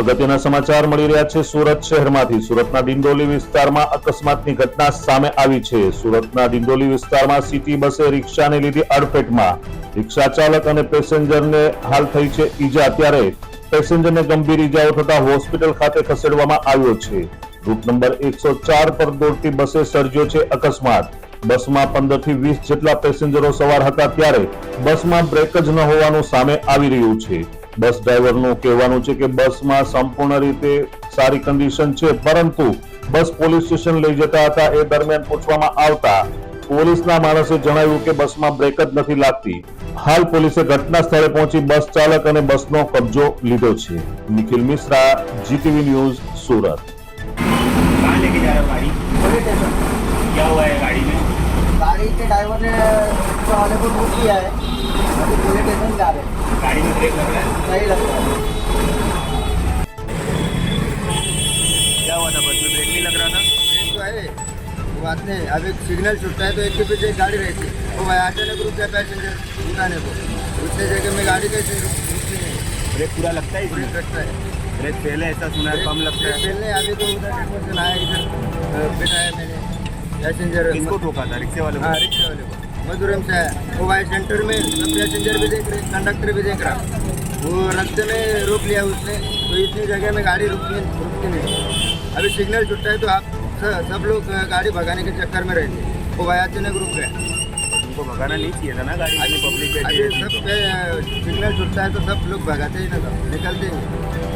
અગત્યના સમાચાર મળી રહ્યા છે. સુરત શહેરમાંથી સુરતના ડિંડોલી વિસ્તારમાં અકસ્માતની ઘટના સામે આવી છે. સુરતના ડિંડોલી વિસ્તારમાં સિટી બસે રિક્ષાને લીધી અડફેટમાં. રિક્ષા ચાલક અને પેસેન્જરને હાલ થઈ છે ઈજા. ત્યારે પેસેન્જરને ગંભીર ઈજાઓ થતા હોસ્પિટલ ખાતે ખસેડવામાં આવ્યો છે. રૂટ નંબર એકસો ચાર પર દોડતી બસે સર્જ્યો છે અકસ્માત. બસમાં પંદરથી વીસ જેટલા પેસેન્જરો સવાર હતા ત્યારે બસમાં બ્રેક જ ન હોવાનું સામે આવી રહ્યું છે. બસ ડ્રાઈવરનું કહેવાનું છે કે બસમાં સંપૂર્ણ રીતે સારી કન્ડિશન છે પરંતુ બસ પોલીસ સ્ટેશન લઈ જતા હતા એ દરમિયાન પૂછવામાં આવતા પોલીસના માણસે જણાવ્યું કે બસમાં બ્રેક જ નથી લાગતી હાલ પોલીસે ઘટના સ્થળે પહોંચી બસ ચાલક અને બસનો કબજો લીધો છે નિખિલ મિશ્રા જીટીવી ન્યૂઝ સુરત कहाँ लेके जा रहे हो गाड़ी पुलिस स्टेशन क्या हुआ है गाड़ी में गाड़ी के ड्राइवर ने रिक्शा वाले को लूट लिया है अभी पुलिस स्टेशन जा रहे बात नहीं अब एक सिग्नल छूटता है तो एक के पीछे एक गाड़ी रहती है। वो भाई अचानक रुक गया पैसेंजर उठाने को। उसने जगह में गाड़ी कैसे रुकती नहीं ब्रेक पूरा लगता है इसमें? रखता है। ब्रेक पहले ऐसा सुना है कम लगता है। पहले अभी तो उधर से लाया इधर। बिठाया मैंने। पैसेंजर किसको ठोका था? रिक्शे वाले हाँ को रिक्शा वाले को। मधुरम से आया वो भाई सेंटर में पैसेंजर भी देख रहे कंडक्टर भी देख रहा। वो रास्ते में रोक लिया उसने। तो इतनी जगह में गाड़ी रुकती रुकती नहीं। अभी सिग्नल छुटता है तो आप सब लोग गाड़ी भगाने के चक्कर में रहते हैं। वो भाई अचानक रुक गया तुमको भगाना नहीं चाहिए था ना गाड़ी इतनी पब्लिक बैठी अभी है सब पे, अ, सिग्नल छुटता है तो सब लोग भगाते ही ना सब निकलते ही नहीं।